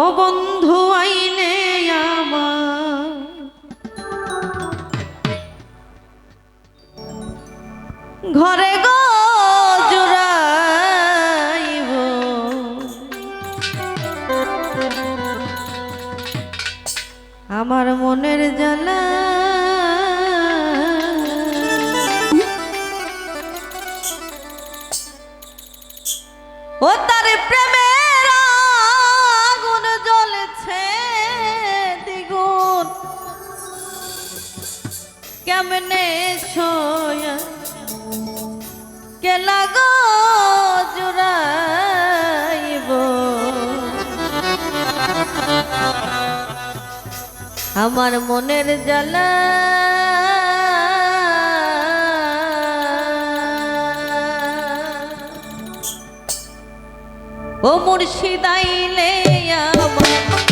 ও বন্ধু আইলে আমার। ঘরে গো আমার মনের জ্বালা। ও তার প্রেমের কেমনে ছয়া কে লাগো জুড়াইব? আমার মনের জ্বালা। ও মুর্শিদাইলে আমার